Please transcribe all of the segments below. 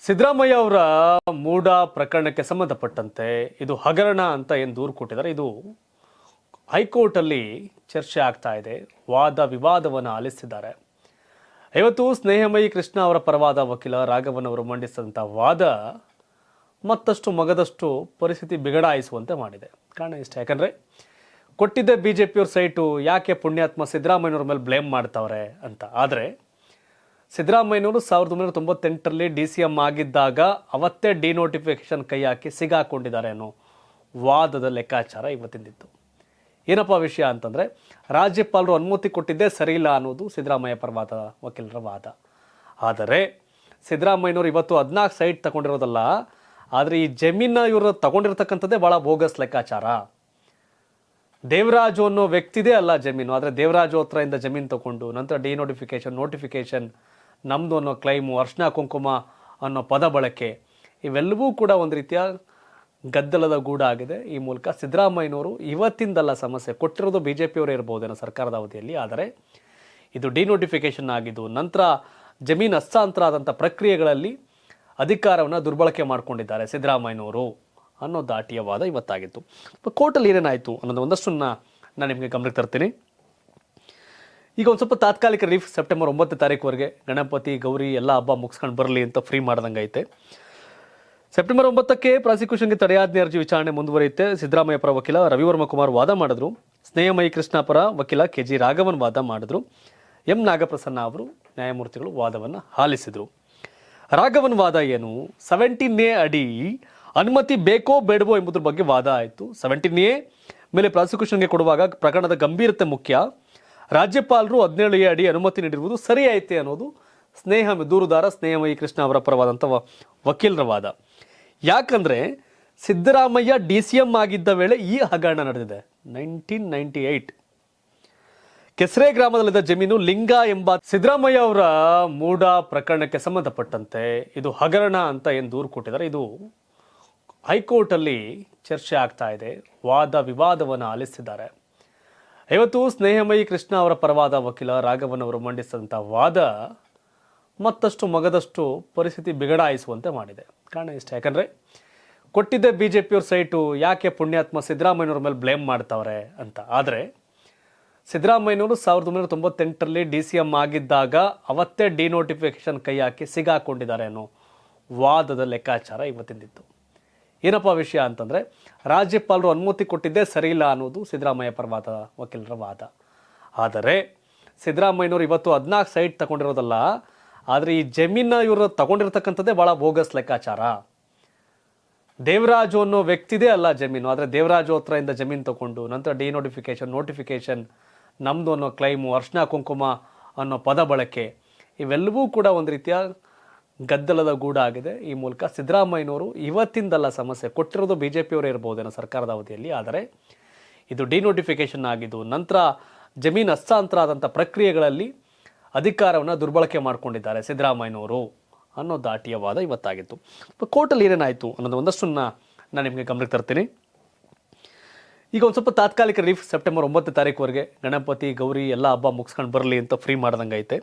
ಸಿದ್ದರಾಮಯ್ಯ ಅವರ ಮೂಡ ಪ್ರಕರಣಕ್ಕೆ ಸಂಬಂಧಪಟ್ಟಂತೆ ಇದು ಹಗರಣ ಅಂತ ಏನು ದೂರು ಕೊಟ್ಟಿದ್ದಾರೆ, ಇದು ಹೈಕೋರ್ಟಲ್ಲಿ ಚರ್ಚೆ ಆಗ್ತಾ ಇದೆ, ವಾದ ವಿವಾದವನ್ನು ಆಲಿಸಿದ್ದಾರೆ ಇವತ್ತು ಸ್ನೇಹಮಯಿ ಕೃಷ್ಣ ಅವರ ಪರವಾದ ವಕೀಲ ರಾಘವನ್ ಅವರು ಮಂಡಿಸಿದಂಥ ವಾದ ಮತ್ತಷ್ಟು ಮಗದಷ್ಟು ಪರಿಸ್ಥಿತಿ ಬಿಗಡಾಯಿಸುವಂತೆ ಮಾಡಿದೆ. ಕಾರಣ ಇಷ್ಟ, ಯಾಕಂದರೆ ಕೊಟ್ಟಿದ್ದ ಬಿ ಜೆ ಪಿಯವ್ರ ಸೈಟು ಯಾಕೆ ಪುಣ್ಯಾತ್ಮ ಸಿದ್ದರಾಮಯ್ಯವ್ರ ಮೇಲೆ ಬ್ಲೇಮ್ ಮಾಡ್ತಾವ್ರೆ ಅಂತ. ಆದರೆ ಸಿದ್ದರಾಮಯ್ಯನವರು ಸಾವಿರದ ಒಂಬೈನೂರ ತೊಂಬತ್ತೆಂಟರಲ್ಲಿ ಡಿ ಸಿ ಎಂ ಆಗಿದ್ದಾಗ ಅವತ್ತೇ ಡಿನೋಟಿಫಿಕೇಶನ್ ಕೈ ಹಾಕಿ ಸಿಗಾಕೊಂಡಿದ್ದಾರೆ ಅನ್ನೋ ವಾದದ ಲೆಕ್ಕಾಚಾರ ಇವತ್ತಿಂದಿತ್ತು. ಏನಪ್ಪ ವಿಷಯ ಅಂತಂದರೆ, ರಾಜ್ಯಪಾಲರು ಅನುಮತಿ ಕೊಟ್ಟಿದ್ದೇ ಸರಿಯಿಲ್ಲ ಅನ್ನೋದು ಸಿದ್ದರಾಮಯ್ಯ ಪರವಾದ ವಕೀಲರ ವಾದ. ಆದರೆ, ಸಿದ್ದರಾಮಯ್ಯನವರು ಇವತ್ತು ಹದಿನಾಲ್ಕು ಸೈಟ್ ತಗೊಂಡಿರೋದಲ್ಲ, ಆದರೆ ಈ ಜಮೀನ ಇವರು ತಗೊಂಡಿರ್ತಕ್ಕಂಥದ್ದೇ ಭಾಳ ಬೋಗಸ್ ಲೆಕ್ಕಾಚಾರ. ದೇವರಾಜು ಅನ್ನೋ ವ್ಯಕ್ತಿದೇ ಅಲ್ಲ ಜಮೀನು, ಆದರೆ ದೇವರಾಜು ಹತ್ರದಿಂದ ಜಮೀನು ತಗೊಂಡು, ನಂತರ ಡಿನೋಟಿಫಿಕೇಶನ್ ನೋಟಿಫಿಕೇಶನ್ ನಮ್ಮದು ಅನ್ನೋ ಕ್ಲೈಮು ಅರ್ಶನ ಕುಂಕುಮ ಅನ್ನೋ ಪದ ಬಳಕೆ, ಇವೆಲ್ಲವೂ ಕೂಡ ಒಂದು ರೀತಿಯ ಗದ್ದಲದ ಗೂಡಾಗಿದೆ. ಈ ಮೂಲಕ ಸಿದ್ದರಾಮಯ್ಯನವರು ಇವತ್ತಿಂದಲ್ಲ ಸಮಸ್ಯೆ ಕೊಟ್ಟಿರೋದು ಬಿ ಜೆ ಪಿಯವರೇ ಇರ್ಬೋದೇನೋ ಸರ್ಕಾರದ ಅವಧಿಯಲ್ಲಿ. ಆದರೆ ಇದು ಡಿನೋಟಿಫಿಕೇಶನ್ ಆಗಿದ್ದು, ನಂತರ ಜಮೀನು ಹಸ್ತಾಂತರ ಆದಂಥ ಪ್ರಕ್ರಿಯೆಗಳಲ್ಲಿ ಅಧಿಕಾರವನ್ನು ದುರ್ಬಳಕೆ ಮಾಡಿಕೊಂಡಿದ್ದಾರೆ ಸಿದ್ದರಾಮಯ್ಯನವರು ಅನ್ನೋ ದಾಟಿಯ ವಾದ ಇವತ್ತಾಗಿತ್ತು. ಕೋರ್ಟಲ್ಲಿ ಏನೇನಾಯಿತು ಅನ್ನೋದು ಒಂದಷ್ಟನ್ನು ನಾನು ನಿಮಗೆ ಗಮನಕ್ಕೆ ತರ್ತೀನಿ. ಈಗ ಒಂದು ಸ್ವಲ್ಪ ತಾತ್ಕಾಲಿಕ ರಿಲೀಫ್ ಸೆಪ್ಟೆಂಬರ್ ಒಂಬತ್ತು ತಾರೀಕುವರೆಗೆ ಗಣಪತಿ, ಗೌರಿ ಎಲ್ಲ ಹಬ್ಬ ಮುಗಿಸ್ಕೊಂಡು ಬರಲಿ ಅಂತ ಫ್ರೀ ಮಾಡ್ದಂಗೆ ಐತೆ ಸೆಪ್ಟೆಂಬರ್ ಒಂಬತ್ತಕ್ಕೆ ಪ್ರಾಸಿಕ್ಯೂಷನ್ಗೆ ತಡೆಯಾಜ್ಞೆ ಅರ್ಜಿ ವಿಚಾರಣೆ ಮುಂದುವರಿಯುತ್ತೆ. ಸಿದ್ದರಾಮಯ್ಯ ಪರ ವಕೀಲ ರವಿವರ್ಮ ಕುಮಾರ್ ವಾದ ಮಾಡಿದ್ರು. ಸ್ನೇಹಮಯಿ ಕೃಷ್ಣ ಪರ ವಕೀಲ ಕೆ ಜಿ ರಾಘವನ್ ವಾದ ಮಾಡಿದ್ರು. ಎಂ ನಾಗಪ್ರಸನ್ನ ಅವರು ನ್ಯಾಯಮೂರ್ತಿಗಳು ವಾದವನ್ನು ಆಲಿಸಿದರು. ರಾಘವನ್ ವಾದ ಏನು? ಸೆವೆಂಟೀನ್ ಎ ಅಡಿ ಅನುಮತಿ ಬೇಕೋ ಬೇಡವೋ ಎಂಬುದ್ರ ಬಗ್ಗೆ ವಾದ ಆಯಿತು. ಸೆವೆಂಟೀನ್ ಎ ಮೇಲೆ ಪ್ರಾಸಿಕ್ಯೂಷನ್ಗೆ ಕೊಡುವಾಗ ಪ್ರಕರಣದ ಗಂಭೀರತೆ ಮುಖ್ಯ. ರಾಜ್ಯಪಾಲರು ಹದಿನೇಳು ಎ ಅಡಿ ಅನುಮತಿ ನೀಡಿರುವುದು ಸರಿ ಐತೆ ಅನ್ನೋದು ಸ್ನೇಹ ದೂರುದಾರ ಸ್ನೇಹಮಯಿ ಕೃಷ್ಣ ಅವರ ಪರವಾದಂಥ ವಕೀಲರ ವಾದ. ಯಾಕಂದರೆ ಸಿದ್ದರಾಮಯ್ಯ ಡಿ ಸಿ ಎಂ ಆಗಿದ್ದ ವೇಳೆ ಈ ಹಗರಣ ನಡೆದಿದೆ. ನೈನ್ಟೀನ್ ನೈಂಟಿ ಏಯ್ಟ್ ಕೆಸರೆ ಗ್ರಾಮದಲ್ಲಿದ್ದ ಜಮೀನು ಲಿಂಗ ಎಂಬ ಸಿದ್ದರಾಮಯ್ಯ ಅವರ ಮೂಡ ಪ್ರಕರಣಕ್ಕೆ ಸಂಬಂಧಪಟ್ಟಂತೆ ಇದು ಹಗರಣ ಅಂತ ಏನು ದೂರು ಕೊಟ್ಟಿದ್ದಾರೆ. ಇದು ಹೈಕೋರ್ಟಲ್ಲಿ ಚರ್ಚೆ ಆಗ್ತಾ ಇದೆ. ವಾದ ವಿವಾದವನ್ನು ಆಲಿಸಿದ್ದಾರೆ ಇವತ್ತು ಸ್ನೇಹಮಯಿ ಕೃಷ್ಣ ಅವರ ಪರವಾದ ವಕೀಲ ರಾಘವನ್ ಅವರು ಮಂಡಿಸಿದಂಥ ವಾದ ಮತ್ತಷ್ಟು ಮಗದಷ್ಟು ಪರಿಸ್ಥಿತಿ ಬಿಗಡಾಯಿಸುವಂತೆ ಮಾಡಿದೆ. ಕಾರಣ ಇಷ್ಟ. ಯಾಕಂದರೆ ಕೊಟ್ಟಿದ್ದೆ ಬಿ ಜೆ ಪಿಯವ್ರ ಸೈಟು ಯಾಕೆ ಪುಣ್ಯಾತ್ಮ ಸಿದ್ದರಾಮಯ್ಯವ್ರ ಮೇಲೆ ಬ್ಲೇಮ್ ಮಾಡ್ತಾವ್ರೆ ಅಂತ. ಆದರೆ ಸಿದ್ದರಾಮಯ್ಯನವರು ಸಾವಿರದ ಒಂಬೈನೂರ ತೊಂಬತ್ತೆಂಟರಲ್ಲಿ ಡಿ ಸಿ ಎಂ ಆಗಿದ್ದಾಗ ಅವತ್ತೇ ಡಿನೋಟಿಫಿಕೇಶನ್ ಕೈ ಹಾಕಿ ಸಿಗಾಕೊಂಡಿದ್ದಾರೆ ಅನ್ನೋ ವಾದದ ಲೆಕ್ಕಾಚಾರ ಇವತ್ತಿಂದಿತ್ತು. ಏನಪ್ಪ ವಿಷಯ ಅಂತಂದರೆ, ರಾಜ್ಯಪಾಲರು ಅನುಮತಿ ಕೊಟ್ಟಿದ್ದೇ ಸರಿಯಿಲ್ಲ ಅನ್ನೋದು ಸಿದ್ದರಾಮಯ್ಯ ಪರವಾದ ವಕೀಲರ ವಾದ. ಆದರೆ, ಸಿದ್ದರಾಮಯ್ಯನವರು ಇವತ್ತು ಹದಿನಾಲ್ಕು ಸೈಟ್ ತಗೊಂಡಿರೋದಲ್ಲ, ಆದರೆ ಈ ಜಮೀನ ಇವರು ತಗೊಂಡಿರ್ತಕ್ಕಂಥದ್ದೇ ಭಾಳ ಬೋಗಸ್ ಲೆಕ್ಕಾಚಾರ. ದೇವರಾಜು ಅನ್ನೋ ವ್ಯಕ್ತಿದೇ ಅಲ್ಲ ಜಮೀನು, ಆದರೆ ದೇವರಾಜು ಹತ್ರದಿಂದ ಜಮೀನು ತಗೊಂಡು, ನಂತರ ಡಿನೋಟಿಫಿಕೇಶನ್ ನೋಟಿಫಿಕೇಶನ್ ನಮ್ಮದು ಅನ್ನೋ ಕ್ಲೈಮು, ಅರ್ಶನ ಕುಂಕುಮ ಅನ್ನೋ ಪದ ಬಳಕೆ, ಇವೆಲ್ಲವೂ ಕೂಡ ಒಂದು ರೀತಿಯ ಗದ್ದಲದ ಗೂಡಾಗಿದೆ ಈ ಮೂಲಕ ಸಿದ್ದರಾಮಯ್ಯನವರು ಇವತ್ತಿಂದಲ್ಲ ಸಮಸ್ಯೆ ಕೊಟ್ಟಿರೋದು ಬಿ ಜೆ ಪಿಯವರೇ ಇರ್ಬೋದೇನೋ ಸರ್ಕಾರದ ಅವಧಿಯಲ್ಲಿ. ಆದರೆ ಇದು ಡಿನೋಟಿಫಿಕೇಶನ್ ಆಗಿದ್ದು, ನಂತರ ಜಮೀನು ಹಸ್ತಾಂತರ ಆದಂಥ ಪ್ರಕ್ರಿಯೆಗಳಲ್ಲಿ ಅಧಿಕಾರವನ್ನು ದುರ್ಬಳಕೆ ಮಾಡಿಕೊಂಡಿದ್ದಾರೆ ಸಿದ್ದರಾಮಯ್ಯನವರು ಅನ್ನೋ ದಾಟಿಯ ವಾದ ಇವತ್ತಾಗಿತ್ತು. ಕೋರ್ಟಲ್ಲಿ ಏನೇನಾಯಿತು ಅನ್ನೋದು ಒಂದಷ್ಟು ನಾನು ನಿಮಗೆ ಗಮನಕ್ಕೆ ತರ್ತೀನಿ. ಈಗ ಒಂದು ಸ್ವಲ್ಪ ತಾತ್ಕಾಲಿಕ ರಿಲೀಫ್ ಸೆಪ್ಟೆಂಬರ್ ಒಂಬತ್ತು ತಾರೀಕುವರೆಗೆ ಗಣಪತಿ ಗೌರಿ ಎಲ್ಲ ಹಬ್ಬ ಮುಗಿಸ್ಕೊಂಡು ಬರಲಿ ಅಂತ ಫ್ರೀ ಮಾಡ್ದಂಗೆ ಐತೆ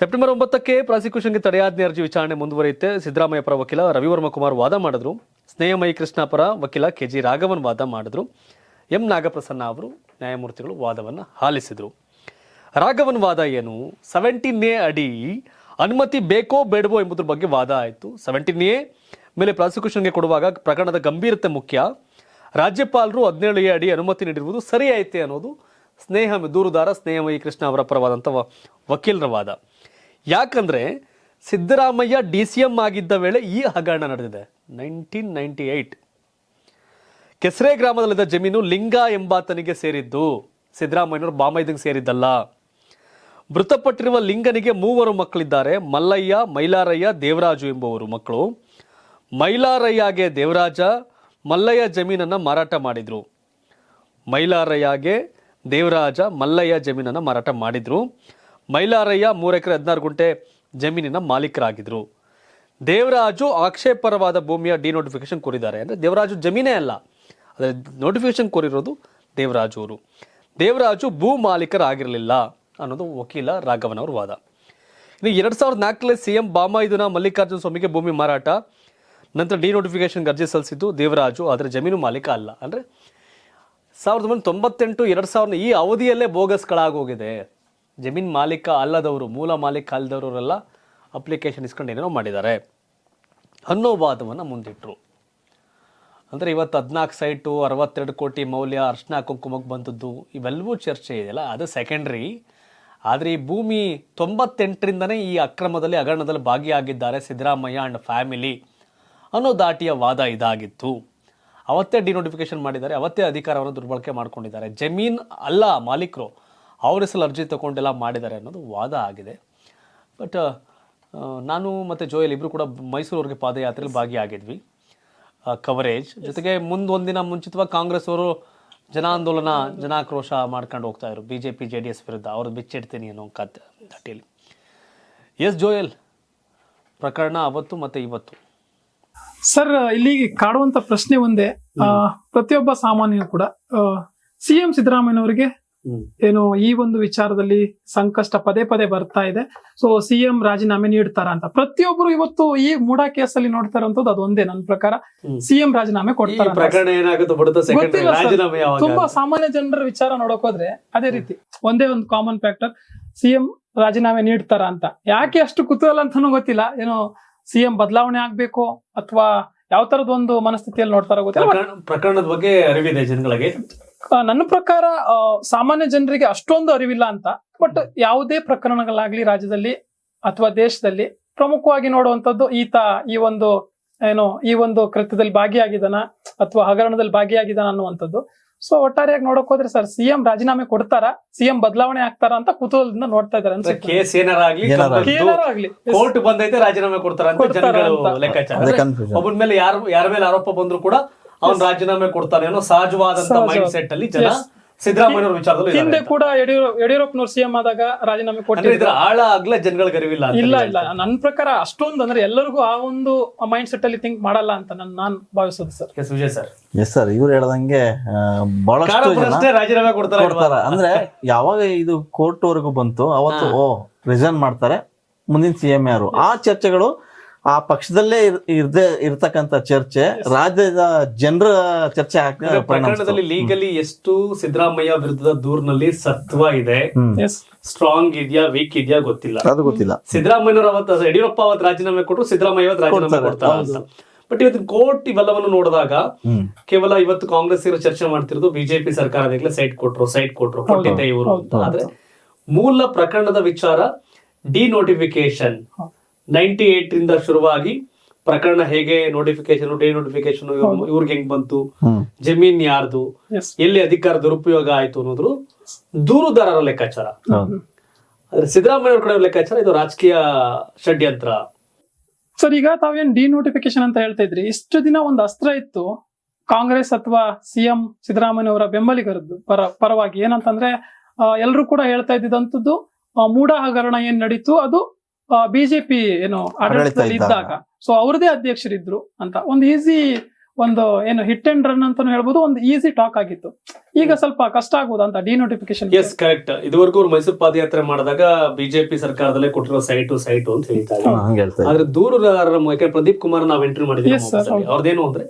ಸೆಪ್ಟೆಂಬರ್ ಒಂಬತ್ತಕ್ಕೆ ಪ್ರಾಸಿಕ್ಯೂಷನ್ಗೆ ತಡೆಯಾಜ್ಞೆ ಅರ್ಜಿ ವಿಚಾರಣೆ ಮುಂದುವರಿಯುತ್ತೆ. ಸಿದ್ದರಾಮಯ್ಯ ಪರ ವಕೀಲ ರವಿವರ್ಮ ಕುಮಾರ್ ವಾದ ಮಾಡಿದ್ರು. ಸ್ನೇಹಮಯಿ ಕೃಷ್ಣ ಪರ ವಕೀಲ ಕೆ ಜಿ ರಾಘವನ್ ವಾದ ಮಾಡಿದ್ರು. ಎಂ ನಾಗಪ್ರಸನ್ನ ಅವರು ನ್ಯಾಯಮೂರ್ತಿಗಳು ವಾದವನ್ನು ಆಲಿಸಿದರು ರಾಘವನ್ ವಾದ ಏನು? ಸೆವೆಂಟೀನ್ ಎ ಅಡಿ ಅನುಮತಿ ಬೇಕೋ ಬೇಡವೋ ಎಂಬುದ್ರ ಬಗ್ಗೆ ವಾದ ಆಯಿತು. ಸೆವೆಂಟೀನ್ ಎ ಮೇಲೆ ಪ್ರಾಸಿಕ್ಯೂಷನ್ಗೆ ಕೊಡುವಾಗ ಪ್ರಕರಣದ ಗಂಭೀರತೆ ಮುಖ್ಯ. ರಾಜ್ಯಪಾಲರು ಹದಿನೇಳು ಎ ಅಡಿ ಅನುಮತಿ ನೀಡಿರುವುದು ಸರಿ ಐತೆ ಅನ್ನೋದು ಸ್ನೇಹ ದೂರುದಾರ ಸ್ನೇಹಮಯಿ ಕೃಷ್ಣ ಅವರ ಪರವಾದಂಥ ವಕೀಲರ ವಾದ. ಯಾಕಂದ್ರೆ ಸಿದ್ದರಾಮಯ್ಯ ಡಿ ಸಿ ಎಂ ಆಗಿದ್ದ ವೇಳೆ ಈ ಹಗರಣ ನಡೆದಿದೆ. ನೈನ್ಟೀನ್ ನೈಂಟಿ ಏಯ್ಟ್ ಕೆಸರೆ ಗ್ರಾಮದಲ್ಲಿದ್ದ ಜಮೀನು ಲಿಂಗ ಎಂಬಾತನಿಗೆ ಸೇರಿದ್ದು. ಸಿದ್ದರಾಮಯ್ಯನವರು ಬಾಮೈದಂಗೆ ಸೇರಿದ್ದಲ್ಲ. ಮೃತಪಟ್ಟಿರುವ ಲಿಂಗನಿಗೆ ಮೂವರು ಮಕ್ಕಳಿದ್ದಾರೆ. ಮಲ್ಲಯ್ಯ, ಮೈಲಾರಯ್ಯ, ದೇವರಾಜು ಎಂಬುವರು ಮಕ್ಕಳು. ಮೈಲಾರಯ್ಯಗೆ ದೇವರಾಜ, ಮಲ್ಲಯ್ಯ ಜಮೀನನ್ನು ಮಾರಾಟ ಮಾಡಿದರು. ಮೈಲಾರಯ್ಯಗೆ ದೇವರಾಜ, ಮಲ್ಲಯ್ಯ ಜಮೀನನ್ನು ಮಾರಾಟ ಮಾಡಿದ್ರು. ಮೈಲಾರಯ್ಯ ಮೂರು ಎಕರೆ ಹದಿನಾರು ಗುಂಟೆ ಜಮೀನಿನ ಮಾಲೀಕರಾಗಿದ್ದರು ದೇವರಾಜು ಆಕ್ಷೇಪರವಾದ ಭೂಮಿಯ ಡಿನೋಟಿಫಿಕೇಶನ್ ಕೋರಿದ್ದಾರೆ. ಅಂದರೆ ದೇವರಾಜು ಜಮೀನೇ ಅಲ್ಲ. ಅದರ ನೋಟಿಫಿಕೇಶನ್ ಕೋರಿರೋದು ದೇವರಾಜು ಅವರು. ದೇವರಾಜು ಭೂ ಮಾಲೀಕರಾಗಿರಲಿಲ್ಲ ಅನ್ನೋದು ವಕೀಲ ರಾಘವನ್ ಅವ್ರ ವಾದ. ಇನ್ನು ಎರಡು ಸಾವಿರದ ನಾಲ್ಕರಲ್ಲಿ ಸಿಎಂ ಬಾಮಾಯಿದುನ ಮಲ್ಲಿಕಾರ್ಜುನ ಸ್ವಾಮಿಗೆ ಭೂಮಿ ಮಾರಾಟ, ನಂತರ ಡಿನೋಟಿಫಿಕೇಶನ್ ಅರ್ಜಿ ಸಲ್ಲಿಸಿದ್ದು ದೇವರಾಜು, ಆದರೆ ಜಮೀನು ಮಾಲೀಕ ಅಲ್ಲ. ಅಂದರೆ ಸಾವಿರದ ಒಂಬೈನೂರ ತೊಂಬತ್ತೆಂಟು, ಎರಡು ಸಾವಿರದ ಈ ಅವಧಿಯಲ್ಲೇ ಬೋಗಸ್ಗಳಾಗೋಗಿದೆ. ಜಮೀನ್ ಮಾಲೀಕ ಅಲ್ಲದವರು, ಮೂಲ ಮಾಲೀಕ ಅಲ್ಲದವರೆಲ್ಲ ಅಪ್ಲಿಕೇಶನ್ ಇಸ್ಕೊಂಡು ಏನೇನೋ ಮಾಡಿದ್ದಾರೆ. ಅನ್ನೋ ವಾದವನ್ನು ಮುಂದಿಟ್ಟರು ಅಂದರೆ ಇವತ್ತು ಹದಿನಾಲ್ಕು ಸೈಟು, ಅರವತ್ತೆರಡು ಕೋಟಿ ಮೌಲ್ಯ ಅರ್ಶನ ಕುಂಕುಮಕ್ಕೆ ಬಂದದ್ದು, ಇವೆಲ್ಲವೂ ಚರ್ಚೆ ಇದೆಯಲ್ಲ ಅದು ಸೆಕೆಂಡ್ರಿ ಆದರೆ ಈ ಭೂಮಿ ತೊಂಬತ್ತೆಂಟರಿಂದನೇ ಈ ಅಕ್ರಮದಲ್ಲಿ ಹಗರಣದಲ್ಲಿ ಭಾಗಿಯಾಗಿದ್ದಾರೆ ಸಿದ್ದರಾಮಯ್ಯ ಆ್ಯಂಡ್ ಫ್ಯಾಮಿಲಿ ಅನ್ನೋ ದಾಟಿಯ ವಾದ ಇದಾಗಿತ್ತು. ಅವತ್ತೇ ಡಿನೋಟಿಫಿಕೇಶನ್ ಮಾಡಿದ್ದಾರೆ, ಅವತ್ತೇ ಅಧಿಕಾರವನ್ನು ದುರ್ಬಳಕೆ ಮಾಡ್ಕೊಂಡಿದ್ದಾರೆ. ಜಮೀನ್ ಅಲ್ಲ ಮಾಲೀಕರು. ಅವ್ರ ಹೆಸರು ಅರ್ಜಿ ತಗೊಂಡೆಲ್ಲ ಮಾಡಿದ್ದಾರೆ ಅನ್ನೋದು ವಾದ ಆಗಿದೆ. ಬಟ್ ನಾನು ಮತ್ತು ಜೋಯಲ್ ಇಬ್ಬರು ಕೂಡ ಮೈಸೂರವ್ರಿಗೆ ಪಾದಯಾತ್ರೆಯಲ್ಲಿ ಭಾಗಿಯಾಗಿದ್ವಿ. ಕವರೇಜ್ ಜೊತೆಗೆ ಮುಂದೊಂದಿನ ಮುಂಚಿತವಾಗಿ ಕಾಂಗ್ರೆಸ್ ಅವರು ಜನಾಂದೋಲನ ಜನಾಕ್ರೋಶ ಮಾಡ್ಕೊಂಡು ಹೋಗ್ತಾ ಇದ್ರು. B J P J D S ವಿರುದ್ಧ. ಅವ್ರದ್ದು ಬಿಚ್ಚಿಡ್ತೀನಿ ಅನ್ನೋ ಕತೆ ದಾಟಿಯಲ್ಲಿ ಎಸ್ ಜೋಯಲ್. ಪ್ರಕರಣ ಅವತ್ತು ಮತ್ತು ಇವತ್ತು. ಸರ್ ಇಲ್ಲಿ ಕಾಡುವಂತ ಪ್ರಶ್ನೆ ಒಂದೇ. ಪ್ರತಿಯೊಬ್ಬ ಸಾಮಾನ್ಯ ಕೂಡ ಸಿಎಂ ಸಿದ್ದರಾಮಯ್ಯನವರಿಗೆ ಏನು ಈ ಒಂದು ವಿಚಾರದಲ್ಲಿ ಸಂಕಷ್ಟ ಪದೇ ಪದೇ ಬರ್ತಾ ಇದೆ. ಸೊ ಸಿಎಂ ರಾಜೀನಾಮೆ ನೀಡ್ತಾರ ಅಂತ. ಪ್ರತಿಯೊಬ್ಬರು ಇವತ್ತು ಈ ಮೂಡಾ ಕೇಸಲ್ಲಿ ನೋಡ್ತಾ ಅದು ಅದೊಂದೇ ನನ್ನ ಪ್ರಕಾರ. ಸಿಎಂ ರಾಜೀನಾಮೆ ಕೊಡ್ತಾರೆ ಕೊಡ್ತಾರ ಅಂತ. ಪ್ರಕರಣ ಏನಾಗುತ್ತೋ ಬಿಡುತ್ತೋ ಸೆಕೆಂಡ್ ಗೊತ್ತಿಲ್ಲ ಯಾವಾಗ? ತುಂಬಾ ಸಾಮಾನ್ಯ ಜನರ ವಿಚಾರ ನೋಡಕ್ ಹೋದ್ರೆ ಅದೇ ರೀತಿ. ಒಂದೇ ಒಂದು ಕಾಮನ್ ಫ್ಯಾಕ್ಟರ್ ಸಿಎಂ ರಾಜೀನಾಮೆ ನೀಡ್ತಾರ ಅಂತ. ಯಾಕೆ ಅಷ್ಟು ಕುತೂಹಲ ಅಂತಾನು ಗೊತ್ತಿಲ್ಲ. ಏನೋ ಸಿಎಂ ಬದಲಾವಣೆ ಆಗ್ಬೇಕು ಅಥವಾ ಯಾವ ತರದ ಒಂದು ಮನಸ್ಥಿತಿಯಲ್ಲಿ ನೋಡ್ತಾರ ಗೊತ್ತಿಲ್ಲ. ಪ್ರಕರಣದ ಬಗ್ಗೆ ಅರಿವಿದೆ ಜನಗಳಿಗೆ. ನನ್ನ ಪ್ರಕಾರ ಸಾಮಾನ್ಯ ಜನರಿಗೆ ಅಷ್ಟೊಂದು ಅರಿವಿಲ್ಲ ಅಂತ. ಬಟ್ ಯಾವುದೇ ಪ್ರಕರಣಗಳಾಗ್ಲಿ ರಾಜ್ಯದಲ್ಲಿ ಅಥವಾ ದೇಶದಲ್ಲಿ ಪ್ರಮುಖವಾಗಿ ನೋಡುವಂತದ್ದು ಈತ ಈ ಒಂದು ಏನು ಈ ಒಂದು ಕೃತ್ಯದಲ್ಲಿ ಭಾಗಿಯಾಗಿದ್ದಾನ ಅಥವಾ ಹಗರಣದಲ್ಲಿ ಭಾಗಿಯಾಗಿದ್ದಾನ ಅನ್ನುವಂಥದ್ದು. ಸೊ ಒಟ್ಟಾರೆಯಾಗಿ ನೋಡಕ್ ಹೋದ್ರೆ ಸರ್ ಸಿಎಂ ರಾಜೀನಾಮೆ ಕೊಡ್ತಾರ? ಸಿಎಂ ಬದಲಾವಣೆ ಆಗ್ತಾರ ಅಂತ ಕುತೂಹಲದಿಂದ ನೋಡ್ತಾ ಇದಾರೆ ಅನ್ಸುತ್ತೆ. ಕೇಸ್ ಕೋರ್ಟ್ ಬಂದೈತೆ ರಾಜೀನಾಮೆ ಕೊಡ್ತಾರ ಅಂತ ಜನಗಳು ಲೆಕ್ಕಾಚಾರ. ಅದೇ ಒಬ್ಬನ ಮೇಲೆ ಯಾರ ಯಾರ ಮೇಲೆ ಆರೋಪ ಬಂದ್ರು ಕೂಡ ಅವ್ನ್ ರಾಜೀನಾಮೆ ಕೊಡ್ತಾನೆ ಅನ್ನೋ ಸಹಜವಾದಂತ ಮೈಂಡ್ ಸೆಟ್ ಅಲ್ಲಿ ಜನ. ಸಿದ್ದರಾಮಯ್ಯ ವಿಚಾರದಲ್ಲಿ ಹಿಂದೆ ಕೂಡ ಯಡಿಯೂರಪ್ಪ ಯಡಿಯೂರಪ್ಪನವ್ರು ಸಿಎಂ ಆದಾಗ ರಾಜೀನಾಮೆ ಅಂದ್ರೆ ಕೊಟ್ಟಿದ್ರು. ಇದ್ರ ಆಳ ಆಗ್ಲೇ ಜನಗಳಿಗೆ ಅರಿವಿಲ್ಲ ಅಂತ ಇಲ್ಲ ಇಲ್ಲ. ನನ್ನ ಪ್ರಕಾರ ಅಷ್ಟೊಂದು ಅಂದ್ರೆ ಎಲ್ಲರಿಗೂ ಆ ಒಂದು ಮೈಂಡ್ ಸೆಟ್ ಅಲ್ಲಿ ಥಿಂಕ್ ಮಾಡಲ್ಲ ಅಂತ ನಾನು ನಾನು ಭಾವಿಸೋದು sir. Yes Vijay sir. Yes sir ಇವ್ರು ಹೇಳ್ದಂಗೆ ಬಹಳಷ್ಟು ಜನ ರಾಜೀನಾಮೆ ಕೊಡ್ತಾರೆ ಕೊಡ್ತಾರ. ಅಂದ್ರೆ ಯಾವಾಗ ಇದು ಕೋರ್ಟ್ ವರೆಗೂ ಬಂತು ಅವತ್ತು ಓ ರಿಸೈನ್ ಮಾಡ್ತಾರೆ. ಮುಂದಿನ ಸಿಎಂ ಯಾರು? ಆ ಚರ್ಚೆಗಳು ಆ ಪಕ್ಷದಲ್ಲೇ ಇರ್- ಇರ್ದೇ ಇರ್ತಕ್ಕಂತ ಚರ್ಚೆ ರಾಜ್ಯದ ಜನರ ಚರ್ಚೆ ಆಗ್ತದೆ ಪ್ರಕರಣದಲ್ಲಿ ಲೀಗಲಿ ಎಷ್ಟು ಸಿದ್ದರಾಮಯ್ಯ ವಿರುದ್ಧದ ದೂರ್ನಲ್ಲಿ ಸತ್ವ ಇದೆ? ಎಸ್ ಸ್ಟ್ರಾಂಗ್ ಇದೆಯಾ ವೀಕ್ ಇದೆಯಾ ಗೊತ್ತಿಲ್ಲ. ಅದು ಗೊತ್ತಿಲ್ಲ. ಸಿದ್ದರಾಮಯ್ಯ ಅವತ್ತು ಯಡಿಯೂರಪ್ಪ ಅವತ್ತು ರಾಜೀನಾಮೆ ಕೊಟ್ಟರು ಸಿದ್ದರಾಮಯ್ಯ ಅವತ್ತು ರಾಜೀನಾಮೆ ಕೊಡ್ತಾರೆ, ಅಂತ. ಬಟ್ ಇವತ್ತು ಕೋರ್ಟ್ ಇವೆಲ್ಲವನ್ನು ನೋಡಿದಾಗ ಕೇವಲ ಇವತ್ತು ಕಾಂಗ್ರೆಸ್ ಇರೋ ಚರ್ಚೆ ಮಾಡ್ತಿರೋದು ಬಿಜೆಪಿ ಸರ್ಕಾರದಾಗಲೇ ಸೈಟ್ ಕೊಟ್ರು ಸೈಟ್ ಕೊಟ್ರು ಕೊಟ್ಟಿದ್ದೆ ಇವರು ಅಂತ. ಆದ್ರೆ ಮೂಲ ಪ್ರಕರಣದ ವಿಚಾರ ಡಿನೋಟಿಫಿಕೇಶನ್ ನೈಂಟಿ ಏಟ್ ರಿಂದ ಶುರುವಾಗಿ ಪ್ರಕರಣ ಹೇಗೆ ನೋಟಿಫಿಕೇಶನ್ ಡೇ ನೋಟಿಫಿಕೇಶನ್ ಇವ್ರಿಗೆ ಹೆಂಗ್ ಬಂತು ಜಮೀನ್ ಯಾರ್ದು ಎಲ್ಲಿ ಅಧಿಕಾರ ದುರುಪಯೋಗ ಆಯ್ತು ಅನ್ನೋದ್ರು ದೂರುದಾರರ ಲೆಕ್ಕಾಚಾರ. ಆದ್ರೆ ಸಿದ್ದರಾಮಯ್ಯ ಅವ್ರ ಕಡೆ ಲೆಕ್ಕಾಚಾರ ಇದು ರಾಜಕೀಯ ಷಡ್ಯಂತ್ರ. ಸರ್ ಈಗ ತಾವೇನ್ ಡಿನೋಟಿಫಿಕೇಶನ್ ಅಂತ ಹೇಳ್ತಾ ಇದ್ರಿ ಇಷ್ಟು ದಿನ ಒಂದು ಅಸ್ತ್ರ ಇತ್ತು ಕಾಂಗ್ರೆಸ್ ಅಥವಾ ಸಿಎಂ ಸಿದ್ದರಾಮಯ್ಯ ಅವರ ಬೆಂಬಲಿಗರದ್ದು ಪರ ಪರವಾಗಿ ಏನಂತಂದ್ರೆ ಎಲ್ಲರೂ ಕೂಡ ಹೇಳ್ತಾ ಇದ್ದಿದಂತದ್ದು ಮೂಢ ಮೂಡ ಹಗರಣ ಏನ್ ನಡೀತು ಅದು ಬಿಜೆಪಿ ಏನು ಆಡಳಿತದಲ್ಲಿ ಇದ್ದಾಗ. ಸೊ ಅವ್ರದೇ ಅಧ್ಯಕ್ಷರಿದ್ರು ಅಂತ. ಒಂದು ಈಸಿ ಒಂದು ಏನು ಹಿಟ್ ಅಂಡ್ ರನ್ ಅಂತ ಹೇಳ್ಬೋದು ಒಂದು ಈಸಿ ಟಾಕ್ ಆಗಿತ್ತು. ಈಗ ಸ್ವಲ್ಪ ಕಷ್ಟ ಆಗ್ಬೋದು ಅಂತ ಡಿನೋಟಿಫಿಕೇಶನ್ ಎಸ್ ಕರೆಕ್ಟ್ ಇದುವರೆಗೂ ಅವ್ರು ಮೈಸೂರು ಪಾದಯಾತ್ರೆ ಮಾಡಿದಾಗ ಬಿಜೆಪಿ ಸರ್ಕಾರದಲ್ಲೇ ಕೊಟ್ಟಿರೋ ಸೈಟು ಸೈಟು ಅಂತ ಹೇಳ್ತಾರೆ. ಆದ್ರೆ ದೂರ ಮೂಲಕ ಪ್ರದೀಪ್ ಕುಮಾರ್ ನಾವು ಎಂಟ್ರಿ ಮಾಡಿದ್ವಿ ಅವ್ರದ್ದೇನು ಅಂದ್ರೆ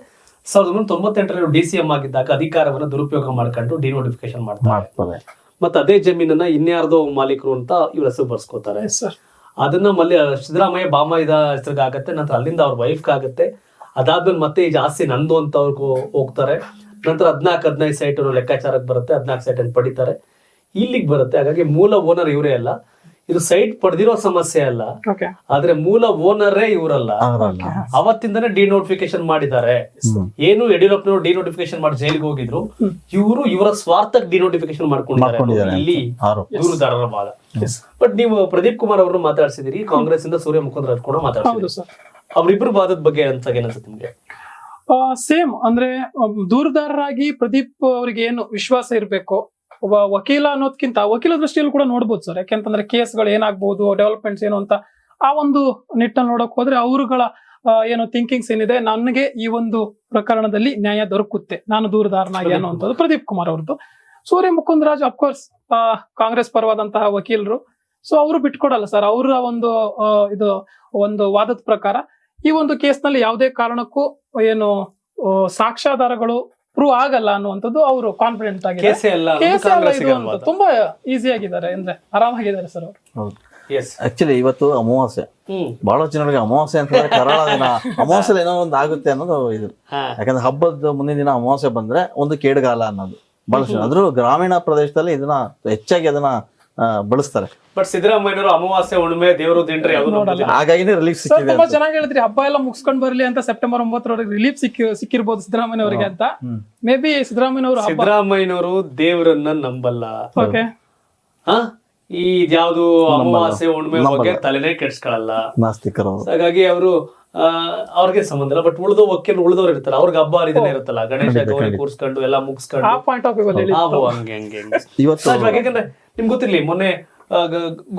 ಸಾವಿರದ ಒಂಬೈನೂರ ತೊಂಬತ್ತೆಂಟರಲ್ಲಿ ಡಿ ಸಿ ಎಂ ಆಗಿದ್ದಾಗ ಅಧಿಕಾರವನ್ನ ದುರುಪಯೋಗ ಮಾಡ್ಕೊಂಡು ಡಿನೋಟಿಫಿಕೇಶನ್ ಮಾಡ್ತಾರೆ. ಮಾಡ್ತಾರೆ. ಮತ್ತೆ ಅದೇ ಜಮೀನನ್ನ ಇನ್ಯಾರ್ದೋ ಮಾಲೀಕರು ಅಂತ ಇವ್ರ ಹೆಸರು ಬರ್ಸ್ಕೋತಾರೆ. ಸರ್ ಅದನ್ನ ಮಲ್ಲಿ ಸಿದ್ದರಾಮಯ್ಯ ಬಾಮಯ್ಯದ ಹೆಸರಿಗೆ ಆಗತ್ತೆ, ನಂತರ ಅಲ್ಲಿಂದ ಅವ್ರ ವೈಫ್ ಆಗತ್ತೆ. ಅದಾದ್ಮೇಲೆ ಮತ್ತೆ ಜಾಸ್ತಿ ನಂದು ಅಂತ ಅವ್ರಿಗೆ ಹೋಗ್ತಾರೆ. ನಂತರ ಹದ್ನಾಲ್ಕು, ಹದಿನೈದು ಸೈಟ್ ಲೆಕ್ಕಾಚಾರಕ್ಕೆ ಬರುತ್ತೆ, ಹದಿನಾಲ್ಕು ಸೈಟ್ ಅಂತ ಪಡಿತಾರೆ. ಇಲ್ಲಿಗೆ ಬರುತ್ತೆ, ಹಾಗಾಗಿ ಮೂಲ ಓನರ್ ಇವರೇ ಅಲ್ಲ. ಇದು ಸೈಟ್ ಪಡೆದಿರೋ ಸಮಸ್ಯೆ ಅಲ್ಲ. ಆದ್ರೆ ಮೂಲ ಓನರೇ ಇವರಲ್ಲ. ಅವತ್ತಿಂದಾನೆ ಡಿನೋಟಿಫಿಕೇಶನ್ ಮಾಡಿದ್ದಾರೆ. ಏನು ಯಡಿಯೂರಪ್ಪನವರು ಡಿನೋಟಿಫಿಕೇಶನ್ ಮಾಡಿ ಜೈಲಿಗೆ ಹೋಗಿದ್ರು. ಇವರು ಇವರ ಸ್ವಾರ್ಥಕ್ಕೆ ಡಿನೋಟಿಫಿಕೇಶನ್ ನೋಟಿಫಿಕೇಶನ್ ಮಾಡ್ಕೊಂಡಿದ್ದಾರೆ ಇಲ್ಲಿ ದೂರುದಾರರ ವಾದ ಬಟ್ ನೀವು ಪ್ರದೀಪ್ ಕುಮಾರ್ ಅವರು ಮಾತಾಡ್ಸಿದಿರಿ ಕಾಂಗ್ರೆಸ್ ಇಂದ ಸೂರ್ಯ ಮುಖಂಡರ ಕೂಡ ಮಾತಾಡ್ತಾರೆ ಅವರಿಬ್ರು ವಾದದ ಬಗ್ಗೆ ಅಂತ ಏನಿಸುತ್ತೆ ನಿಮ್ಗೆ? ಸೇಮ್ ಅಂದ್ರೆ ದೂರದಾರರಾಗಿ ಪ್ರದೀಪ್ ಅವರಿಗೆ ಏನು ವಿಶ್ವಾಸ ಇರಬೇಕು ಒಬ್ಬ ವಕೀಲ ಅನ್ನೋದ್ಕಿಂತ ವಕೀಲ ದೃಷ್ಟಿಯಲ್ಲಿ ಕೂಡ ನೋಡ್ಬೋದು ಸರ್. ಯಾಕೆಂತಂದ್ರೆ ಕೇಸ್ಗಳು ಏನಾಗ್ಬೋದು ಡೆವಲಪ್ಮೆಂಟ್ಸ್ ಏನು ಅಂತ. ಆ ಒಂದು ನಿಟ್ಟಲ್ಲಿ ನೋಡಕ್ ಹೋದ್ರೆ ಅವರುಗಳ ಏನು ಥಿಂಕಿಂಗ್ಸ್ ಏನಿದೆ ನನಗೆ ಈ ಒಂದು ಪ್ರಕರಣದಲ್ಲಿ ನ್ಯಾಯ ದೊರಕುತ್ತೆ. ನಾನು ದೂರದಾರನಾಗಿ ಅನ್ನುವಂಥದ್ದು ಪ್ರದೀಪ್ ಕುಮಾರ್ ಅವ್ರದ್ದು. Surya Mukund Raj of course Congress ಪರವಾದಂತಹ ವಕೀಲರು. ಸೊ ಅವರು ಬಿಟ್ಕೊಡಲ್ಲ ಸರ್. ಅವರ ಒಂದು ಇದು ಒಂದು ವಾದದ ಪ್ರಕಾರ ಈ ಒಂದು ಕೇಸ್ನಲ್ಲಿ ಯಾವುದೇ ಕಾರಣಕ್ಕೂ ಏನು ಸಾಕ್ಷ್ಯಾಧಾರಗಳು ಪ್ರೂವ್ ಆಗಲ್ಲ ಅನ್ನುವಂಥದ್ದು ಅವರು ಕಾನ್ಫಿಡೆಂಟ್ ಆಗಿದೆ ಕೇಸೇ ಇದು ಅಂತ ತುಂಬಾ ಈಸಿ ಆಗಿದ್ದಾರೆ ಅಂದ್ರೆ ಆರಾಮಾಗಿದ್ದಾರೆ ಸರ್ ಅವರು. ಆಕ್ಚುಲಿ ಇವತ್ತು ಅಮಾವಾಸ್ಯೆ. ಹ್ಮ್. ಬಹಳ ಜನರಿಗೆ ಅಮಾವಾಸ್ಯೆ ಅಂತಂದ್ರೆ ಕರಾಳ ದಿನ. ಅಮಾವಾಸ್ಯೆ ಏನೋ ಒಂದು ಆಗುತ್ತೆ ಅನ್ನೋದು ಇದು. ಯಾಕಂದ್ರೆ ಹಬ್ಬದ ಮುಂದಿನ ದಿನ ಅಮಾವಾಸ್ಯೆ ಬಂದ್ರೆ ಒಂದು ಕೇಡುಗಾಲ ಅನ್ನೋದು. ಬಹಳಷ್ಟು ಜನ ಅದ್ರೂ ಗ್ರಾಮೀಣ ಪ್ರದೇಶದಲ್ಲಿ ಇದನ್ನ ಹೆಚ್ಚಾಗಿ ಅದನ್ನ ಬಳಸ್ತಾರೆ. ಬಟ್ ಸಿದ್ದರಾಮಯ್ಯನವರು ಅಮಾವಾಸ್ಯೆ ಹುಣ್ಣಿಮೆ ದೇವರು ದಿಂಡ್ರೆ ಯಾವ್ದು ಹಾಗಾಗಿನೇ ರಿಲೀಫ್ ಸರ್ ಸಿಕ್ಕಿದೆ ತುಂಬಾ. ಚೆನ್ನಾಗಿ ಹೇಳಿದ್ರಿ. ಹಬ್ಬ ಎಲ್ಲ ಮುಗಿಸ್ಕೊಂಡ್ ಬರ್ಲಿ ಅಂತ ಸೆಪ್ಟೆಂಬರ್ ಒಂಬತ್ತರವರೆಗೆ ರಿಲೀಫ್ ಸಿಕ್ಕಿ ಸಿಕ್ಕಿರ್ಬೋದು ಸಿದ್ದರಾಮಯ್ಯ ಅವರಿಗೆ ಅಂತ. ಮೇ ಬಿ ಸಿದ್ದರಾಮಯ್ಯ ಅವರು ಹಬ್ಬ ಸಿದ್ದರಾಮಯ್ಯನವರು ದೇವರನ್ನ ನಂಬಲ್ಲ. ಓಕೆ ಹಾ? ಈ ಯಾವ್ದು ಅಮಾವಾಸ್ಯೆ ಹುಣ್ಣಿಮೆ ಬಗ್ಗೆ ತಲೆನೇ ಕೆಡ್ಸ್ಕೊಳಲ್ಲ. ನಾಸ್ತಿಕರು. ಅವರು ಹಾಗಾಗಿ ಅವರು ಅವ್ರಿಗೆ ಸಂಬಂಧ ಇಲ್ಲ. ಬಟ್ ಉಳಿದು ಒಕ್ಕಲ್ ಉಳಿದವ್ರು ಇರ್ತಾರೆ. ಅವ್ರಿಗೆ ಹಬ್ಬ ಹರಿದಿನ ಇರುತ್ತಲ್ಲ. ಗಣೇಶ ಗೌರಿ ಕೂರ್ಸ್ಕೊಂಡು ಎಲ್ಲ ಮುಗಿಸ್ಕೊಂಡು. ಆ ಪಾಯಿಂಟ್ ಆಫ್ ವ್ಯೂ ಹೇಳಿ ಆ, ಓ, ಹಂಗೆ ಹಂಗೆ ಹಂಗೆ. ಇವತ್ತು ಸಹಜವಾಗಿ ಯಾಕಂದ್ರೆ ನಿಮ್ಗೆ ಗೊತ್ತಿರ್ಲಿ ಮೊನ್ನೆ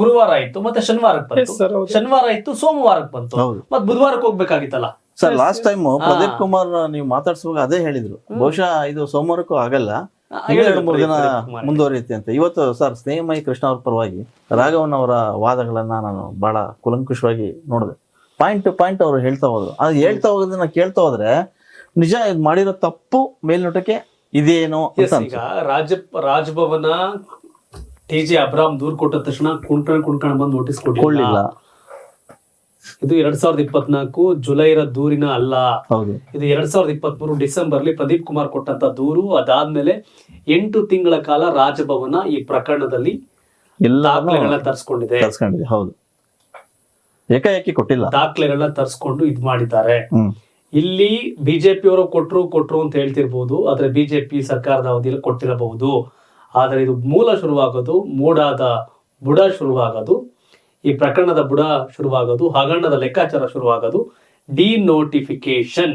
ಗುರುವಾರ ಆಯ್ತು ಮತ್ತೆ ಶನಿವಾರಕ್ಕೆ ಬಂತು. ಶನಿವಾರ ಆಯ್ತು ಸೋಮವಾರಕ್ಕೆ ಬಂತು. ಮತ್ತೆ ಮತ್ ಬುಧವಾರಕ್ಕೆ ಹೋಗ್ಬೇಕಾಗಿತ್ತಲ್ಲ? Sir last time Pradeep Kumar ನೀವು ಮಾತಾಡ್ಸುವಾಗ ಅದೇ ಹೇಳಿದ್ರು. ಬಹುಶಃ ಇದು ಸೋಮವಾರಕ್ಕೂ ಆಗಲ್ಲ. ಮೂರು ದಿನ ಮುಂದುವರಿಯುತ್ತೆ ಅಂತ. ಇವತ್ತು ಸರ್ ಸ್ನೇಹಮಯಿ ಕೃಷ್ಣ ಅವ್ರ ಪರವಾಗಿ ರಾಘವನ್ ಅವರ ವಾದಗಳನ್ನ ನಾನು ಬಹಳ ಕುಲಂಕುಷವಾಗಿ ನೋಡಿದೆ. ಪಾಯಿಂಟ್ ಟು ಪಾಯಿಂಟ್ ಅವರು ಹೇಳ್ತಾ ಹೋದ್ರು. ಅದು ಹೇಳ್ತಾ ಹೋಗೋದನ್ನ ಕೇಳ್ತಾ ಹೋದ್ರೆ ನಿಜ ಇದು ಮಾಡಿರೋ ತಪ್ಪು ಮೇಲ್ನೋಟಕ್ಕೆ ಇದೇನೋ ಅಂತ ಈಗ ರಾಜ ರಾಜಭವನ ಟಿ ಜಿ ಅಬ್ರಾಮ್ ದೂರ್ ಕೊಟ್ಟ ತಕ್ಷಣ ಕುಣ್ಕೊಂಡ್ ಕುಣ್ಕೊಂಡ್ ಬಂದು ನೋಟಿಸ್ ಕೊಡ್ಲಿಲ್ಲ. ಕೊಡ್ಲಿಲ್ಲ. ಇದು ಎರಡ್ ಸಾವಿರದ ಇಪ್ಪತ್ನಾಲ್ಕು ಜುಲೈರ ದೂರಿನ ಅಲ್ಲ. ಇದು ಎರಡ್ ಸಾವಿರದ ಇಪ್ಪತ್ಮೂರು ಡಿಸೆಂಬರ್ಲಿ ಪ್ರದೀಪ್ ಕುಮಾರ್ ಕೊಟ್ಟಂತ ದೂರು. ಅದಾದ್ಮೇಲೆ ಎಂಟು ತಿಂಗಳ ಕಾಲ ರಾಜಭವನ ಈ ಪ್ರಕರಣದಲ್ಲಿ ದಾಖಲೆಗಳನ್ನ ತರಿಸ್ಕೊಂಡಿದೆ. ತರ್ಸ್ಕೊಂಡಿದೆ ಹೌದು. ಏಕಾಏಕಿ ಕೊಟ್ಟಿಲ್ಲ. ದಾಖಲೆಗಳನ್ನ ತರಿಸ್ಕೊಂಡು ಇದ್ ಮಾಡಿದ್ದಾರೆ. ಇಲ್ಲಿ ಬಿಜೆಪಿ ಅವರು ಕೊಟ್ರು ಕೊಟ್ರು ಅಂತ ಹೇಳ್ತಿರ್ಬೋದು ಆದ್ರೆ ಬಿಜೆಪಿ ಸರ್ಕಾರದ ಅವಧಿಯಲ್ಲಿ ಕೊಟ್ಟಿರಬಹುದು. ಆದ್ರೆ ಇದು ಮೂಲ ಶುರುವಾಗೋದು ಮೂಡಾದ ಬುಡ ಶುರುವಾಗೋದು. ಈ ಪ್ರಕರಣದ ಬುಡ ಶುರುವಾಗೋದು ಹಗರಣದ ಲೆಕ್ಕಾಚಾರ ಶುರುವಾಗೋದು. ಡಿನೋಟಿಫಿಕೇಶನ್ ನೋಟಿಫಿಕೇಶನ್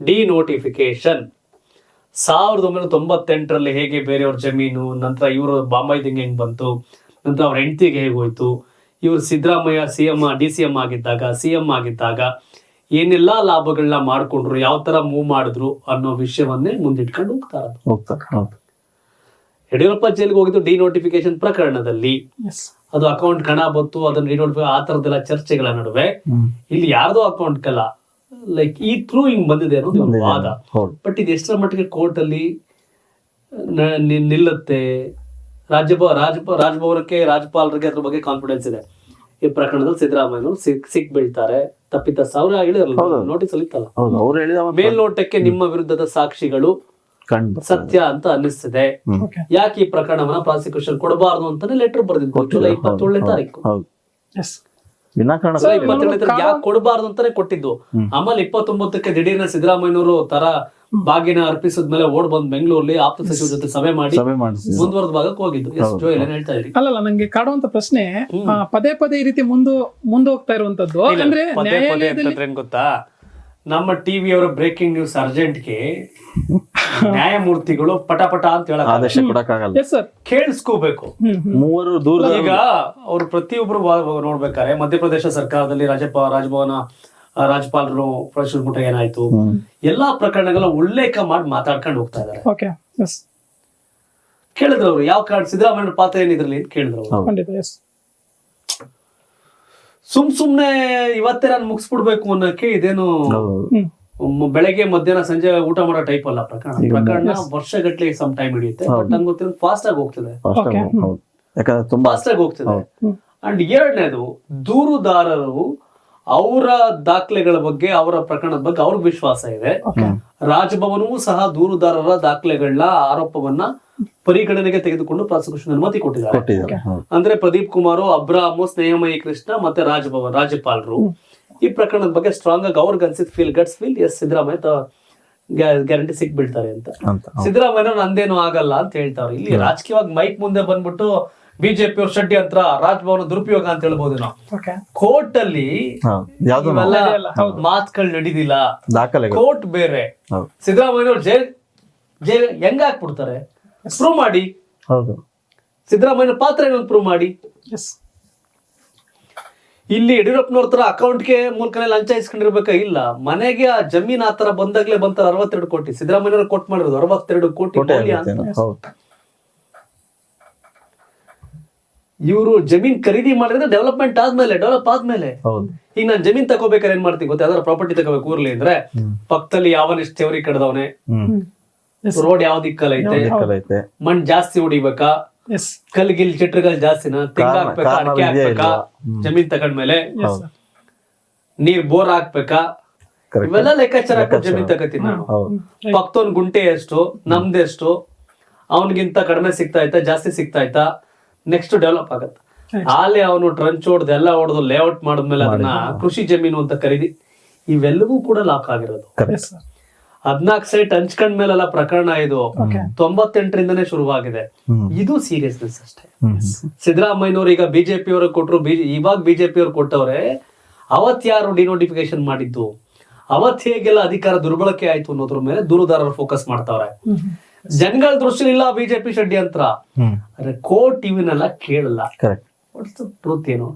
ಡಿ ಡಿನೋಟಿಫಿಕೇಶನ್ ಸಾವಿರದ ಒಂಬೈನೂರ ತೊಂಬತ್ತೆಂಟರಲ್ಲಿ ಹೇಗೆ ಬೇರೆಯವ್ರ ಜಮೀನು ನಂತರ ಇವರು ಬಾಂಬೈದಿಂಗ್ ಹೆಂಗ್ ಬಂತು ನಂತರ ಅವ್ರ ಹೆಂಡತಿಗೆ ಹೇಗೆ ಹೋಯ್ತು ಇವರು Siddaramaiah C M D C M ಆಗಿದ್ದಾಗ ಸಿ ಎಂ ಆಗಿದ್ದಾಗ ಏನೆಲ್ಲಾ ಲಾಭಗಳನ್ನ ಮಾಡ್ಕೊಂಡ್ರು ಯಾವ ತರ ಮೂವ್ ಮಾಡಿದ್ರು ಅನ್ನೋ ವಿಷಯವನ್ನೇ ಮುಂದಿಟ್ಕೊಂಡು ಹೋಗ್ತಾರ ಹೋಗ್ತಾರೆ ಹೌದು. ಯಡಿಯೂರಪ್ಪ ಜೈಲಿಗೆ ಹೋಗಿದ್ದು ಡಿನೋಟಿಫಿಕೇಶನ್ ಪ್ರಕರಣದಲ್ಲಿ. ಎಸ್ ಅದು ಅಕೌಂಟ್ ಕಣ ಬಂತು ಅದನ್ನ ಡಿನೋಟಿಫೈ ಆ ತರದೆಲ್ಲ ಚರ್ಚೆಗಳ ನಡುವೆ. ಇಲ್ಲಿ ಯಾರ್ದೋ ಅಕೌಂಟ್ ಕಲ್ಲ ಲೈಕ್ ಈ ಥ್ರೂ ಹಿಂಗ್ ಬಂದಿದೆ ಅನ್ನೋದು ಒಂದು ವಾದ. ಹೌದು. ಬಟ್ ಇದು ಎಷ್ಟರ ಮಟ್ಟಿಗೆ ಕೋರ್ಟ್ ಅಲ್ಲಿ ನಿಲ್ಲುತ್ತೆ? ರಾಜ್ಯಭ ರಾಜಭ ರಾಜಭವನಕ್ಕೆ ರಾಜ್ಯಪಾಲರಿಗೆ ಅದ್ರ ಬಗ್ಗೆ ಕಾನ್ಫಿಡೆನ್ಸ್ ಇದೆ. ಈ ಪ್ರಕರಣದಲ್ಲಿ ಸಿದ್ದರಾಮಯ್ಯನವರು ಸಿಕ್ ಸಿಕ್ ಬೀಳ್ತಾರೆ ತಪ್ಪಿತ ಸಾವಿರ ಹೇಳಿರಲ್ಲ ನೋಟಿಸ್ ಅಲ್ಲಿ ಇತ್ತಲ್ಲ? ಹೌದು ಅವ್ರು ಹೇಳಿದ ಮೇಲ್ನೋಟಕ್ಕೆ ನಿಮ್ಮ ವಿರುದ್ಧದ ಸಾಕ್ಷಿಗಳು ಕಂಡು ಸತ್ಯ ಅಂತ ಅನ್ನಿಸ್ತಿದೆ. ಯಾಕೆ ಈ ಪ್ರಕರಣವನ್ನ ಪ್ರಾಸಿಕ್ಯೂಷನ್ ಕೊಡಬಾರದು ಅಂತಾನೆ ಲೆಟರ್ ಬರೆದಿದ್ದು? ಜುಲೈ ಇಪ್ಪತ್ತೇಳನೇ ತಾರೀಕು. ಯಾಕೆ ಕೊಡಬಾರದು ಅಂತಾನೆ ಕೊಟ್ಟಿದ್ದು. ಆಮೇಲೆ ಇಪ್ಪತ್ತೊಂಬತ್ತಕ್ಕೆ ದಿಢೀರ್ನ ಸಿದ್ದರಾಮಯ್ಯನವರು ತರ ಬಾಗಿನ ಅರ್ಪಿಸಿದ್ಮೇಲೆ ಓಡ್ ಬಂದ್ ಬೆಂಗಳೂರಲ್ಲಿ ಆಪ್ತ ಸಚಿವ ಜೊತೆ ಸಭೆ ಮಾಡಿ ಸಭೆ ಮಾಡಿಸಿದ್ರು ಮುಂದುವರೆದ ಭಾಗಕ್ಕೆ ಹೋಗಿದ್ದು. ಎಸ್ ಜೋಯಲ್ ಏನ್ ಹೇಳ್ತಾ ಇದ್ರಿ ಅಲ್ಲಲ್ಲ ನಂಗೆ ಕಾಡುವಂತ ಪ್ರಶ್ನೆ ಪದೇ ಪದೇ ಈ ರೀತಿ ಮುಂದೆ ಹೋಗ್ತಾ ಇರುವಂತದ್ದು. ಅಂದ್ರೆ ಪದೇ ಪದೇ ನ್ಯಾಯಾಲಯದಲ್ಲಿ ಅಂತಂದ್ರೆ ಏನ್ ಗೊತ್ತಾ? ನಮ್ಮ ಟಿವಿ ಅವರ ಬ್ರೇಕಿಂಗ್ ನ್ಯೂಸ್ ಅರ್ಜೆಂಟ್ಗೆ ನ್ಯಾಯಮೂರ್ತಿಗಳು ಪಟ ಪಟ ಅಂತ ಹೇಳಕ್ ಆದೇಶ ಕೊಡಕ್ಕಾಗಲ್ಲ. ಸರ್ ಕೇಳಿಸ್ಕೋಬೇಕು. ಮೂವರು ದೂರ ಈಗ ಅವ್ರು ಪ್ರತಿಯೊಬ್ರು ನೋಡ್ಬೇಕಾರೆ ನೋಡ್ಬೇಕಾದ್ರೆ ಮಧ್ಯಪ್ರದೇಶ ಸರ್ಕಾರದಲ್ಲಿ ರಾಜ್ಯಪ ರಾಜಭವನ ಆ, ರಾಜ್ಯಪಾಲರು ಪ್ರೊಫೆಸರ್ ಮುಟ್ಟ ಏನಾಯ್ತು? ಎಲ್ಲಾ ಪ್ರಕರಣಗಳ ಉಲ್ಲೇಖ ಮಾಡಿ ಮಾತಾಡ್ಕೊಂಡು ಹೋಗ್ತಾ ಇದಾರೆ ಓಕೆ ಎಸ್ ಕೇಳಿದ್ರು ಅವರು. ಯಾವ ಕಾರಣ? ಸಿದ್ದರಾಮಯ್ಯ ಪಾತ್ರ ಏನಿದ್ರಲ್ಲಿ ಅಂತ ಕೇಳಿದ್ರು ಅವ್ರು. ಖಂಡಿತ ಎಸ್ ಸುಮ್ ಸುಮ್ನೆ ಇವತ್ತೇ ನಾನು ಮುಗಿಸ್ಬಿಡ್ಬೇಕು ಅನ್ನೋಕೆ ಇದೇನು ಬೆಳಗ್ಗೆ ಮಧ್ಯಾಹ್ನ ಸಂಜೆ ಊಟ ಮಾಡೋ ಟೈಪ್ ಅಲ್ಲ ಪ್ರಕರಣ. ಪ್ರಕರಣ ವರ್ಷಗಟ್ಲೆ ಸಮ್ ಟೈಮ್ ಹಿಡಿಯುತ್ತೆ. ಬಟ್ ನಂಗೆ ಗೊತ್ತಿರೋ ಫಾಸ್ಟ್ ಆಗಿ ಹೋಗ್ತದೆ. First ಹೌದು. ಯಾಕಂದ್ರೆ ತುಂಬಾ ಫಾಸ್ಟ್ ಆಗಿ ಹೋಗ್ತದೆ. ಅಂಡ್ ಎರಡನೇದು ದೂರುದಾರರು ಅವರ ದಾಖಲೆಗಳ ಬಗ್ಗೆ ಅವರ ಪ್ರಕರಣದ ಬಗ್ಗೆ ಅವ್ರಿಗೆ ವಿಶ್ವಾಸ ಇದೆ. ರಾಜಭವನವೂ ಸಹ ದೂರುದಾರರ ದಾಖಲೆಗಳನ್ನ ಆರೋಪವನ್ನ ಪರಿಗಣನೆಗೆ ತೆಗೆದುಕೊಂಡು ಪ್ರಾಸಿಕ್ಯೂಷನ್ ಅನುಮತಿ ಕೊಟ್ಟಿದ್ದಾರೆ. ಅಂದ್ರೆ ಪ್ರದೀಪ್ ಕುಮಾರ್ ಅಬ್ರಾಹ್ಮು ಸ್ನೇಹಮಯಿ ಕೃಷ್ಣ ಮತ್ತೆ ರಾಜಭವನ್ ರಾಜ್ಯಪಾಲರು. ಈ ಪ್ರಕರಣದ ಬಗ್ಗೆ ಸ್ಟ್ರಾಂಗ್ ಆಗಿ ಅವ್ರಿಗೆ ಅನ್ಸಿದ್ feel guts feel yes Siddaramaiah guarantee ಸಿಕ್ ಬೀಳ್ತಾರೆ ಅಂತ. ಸಿದ್ದರಾಮಯ್ಯ ನಂದೇನು ಆಗಲ್ಲ ಅಂತ ಹೇಳ್ತಾವ್ರು. ಇಲ್ಲಿ ರಾಜಕೀಯವಾಗಿ ಮೈಕ್ ಮುಂದೆ ಬಂದ್ಬಿಟ್ಟು ಬಿಜೆಪಿ ಅವ್ರ ಷಡ್ಯಂತ್ರ ರಾಜಭವನ ದುರುಪಯೋಗ ಅಂತ ಹೇಳ್ಬೋದು ನಾವು ಓಕೆ ಕೋರ್ಟ್ ಅಲ್ಲಿ. ಮಾತುಗಳು ನಡೀದಿಲ್ಲ. ಕೋರ್ಟ್ ಬೇರೆ. ಸಿದ್ದರಾಮಯ್ಯ ಅವ್ರು ಜೈಲ್ ಜೈಲ್ ಹೆಂಗ್ ಹಾಕ್ಬಿಡ್ತಾರೆ? ಪ್ರೂವ್ ಮಾಡಿ. ಹೌದು. ಸಿದ್ದರಾಮಯ್ಯ ಪಾತ್ರ ಏನೊಂದು ಪ್ರೂವ್ ಮಾಡಿ. ಎಸ್ ಇಲ್ಲಿ ಯಡಿಯೂರಪ್ಪನವ್ರ ತರ ಅಕೌಂಟ್ಗೆ ಮೂಲಕ ಲಂಚ ಇಸ್ಕೊಂಡಿರ್ಬೇಕಾ? ಇಲ್ಲ. ಮನೆಗೆ ಆ ಜಮೀನ್ ಆತರ ತರ ಬಂದಾಗ್ಲೇ ಬಂತಾರೆ ಅರವತ್ತೆರಡು ಕೋಟಿ. ಸಿದ್ದರಾಮಯ್ಯ ಕೊಟ್ಟು ಮಾಡಿರೋದು ಅರವತ್ತೆರಡು ಕೋಟಿ ಅಂತ ಹೌದು ಇವರು ಜಮೀನ್ ಖರೀದಿ ಮಾಡಿದ್ರೆ ಡೆವಲಪ್ಮೆಂಟ್ ಆದ್ಮೇಲೆ ಡೆವಲಪ್ ಆದ್ಮೇಲೆ. ಹೌದು. ಈಗ ನಾನು ಜಮೀನ್ ತಗೋಬೇಕಾದ್ರೆ ಏನ್ ಮಾಡ್ತೀನಿ ಗೊತ್ತಾ? ಯಾವ್ದಾರ ಪ್ರಾಪರ್ಟಿ ತಗೋಬೇಕು ಊರ್ಲಿ ಅಂದ್ರೆ ಪಕ್ಕದಲ್ಲಿ ಪಕ್ಕದಲ್ಲಿ ಯಾವನಿಷ್ಟು ಚೌರಿ ಕಡ್ದವನೆ ರೋಡ್ ಯಾವ ದಿಕ್ಕಲ್ಲೈತೆ? ದಿಕ್ಕಲ್ ಐತೆ ಮಣ್ ಜಾಸ್ತಿ ಹೊಡಿಬೇಕಾ ಎಸ್ ಕಲ್ಗಿಲ್ ಚಿಟ್ರಗಲ್ ಜಾಸ್ತಿನ? ತೆಂಗಾಕ್ಬೇಕಾ ಅಡಿಕೆ ಹಾಕ್ಬೇಕಾ? ಜಮೀನ್ ತಗೊಂಡ್ಮೇಲೆ? ನೀರ್ ಬೋರ್ ಹಾಕ್ಬೇಕಾ. ಇವೆಲ್ಲ ಲೆಕ್ಕಾಚಾರ ಜಮೀನ್ ತಗೋತೀನಿ ನಾನು. ಪಕ್ಕದವ್ನ್ ಗುಂಟೆ ಎಷ್ಟು? ನಮ್ದೆಷ್ಟು? ಅವನಿಗಿಂತ ಕಡಿಮೆ ಸಿಗ್ತಾ ಇತ್ತ? ಜಾಸ್ತಿ ಸಿಗ್ತಾ ಐತಾ ನೆಕ್ಸ್ಟ್ ಡೆವಲಪ್ ಆಗತ್ತೆ. ಆಲೆ ಅವನು ಟ್ರಂಚ್ ಹೊಡ್ದು ಎಲ್ಲ ಹೊಡೆದು ಲೇಔಟ್ ಮಾಡಿದ್ಮೇಲೆ ಅದನ್ನ ಕೃಷಿ ಜಮೀನು ಅಂತ ಕರೀದಿ ಇವೆಲ್ಲವೂ ಕೂಡ ಲಾಕ್ ಆಗಿರೋದು. ಕರೆಕ್ಟ್ ಸೈಟ್ ಹದ್ನಾಲ್ಕು ಸೈಟ್ ಹಂಚ್ಕೊಂಡ್ಮೇಲೆಲ್ಲ ಪ್ರಕರಣ ಇದು. ತೊಂಬತ್ತೆಂಟರಿಂದನೇ ಶುರುವಾಗಿದೆ. ಇದು ಸೀರಿಯಸ್ನೆಸ್ ಅಷ್ಟೇ. ಸಿದ್ದರಾಮಯ್ಯನವರು ಈಗ ಬಿಜೆಪಿ ಅವರು ಕೊಟ್ಟರು ಬಿ ಇವಾಗ ಬಿಜೆಪಿ ಅವರು ಕೊಟ್ಟವ್ರೆ ಅವತ್ ಯಾರು ಡಿನೋಟಿಫಿಕೇಶನ್ ಮಾಡಿದ್ದು? ಅವತ್ ಹೇಗೆಲ್ಲ ಅಧಿಕಾರ ದುರ್ಬಳಕೆ ಆಯ್ತು ಅನ್ನೋದ್ರ ಮೇಲೆ ದೂರುದಾರರು ಫೋಕಸ್ ಮಾಡ್ತಾವ್ರೆ. ಜನಗಳ ದೃಷ್ಟಿ ಇಲ್ಲ ಬಿಜೆಪಿ ಷಡ್ಯಂತ್ರ ಅಂದ್ರೆ ಆದ್ರೆ ಕೋರ್ಟ್ ಇವನ್ನೆಲ್ಲ ಕೇಳಲ್ಲ. ಕರೆಕ್ಟ್ ಟ್ರೂತ್ ಏನು?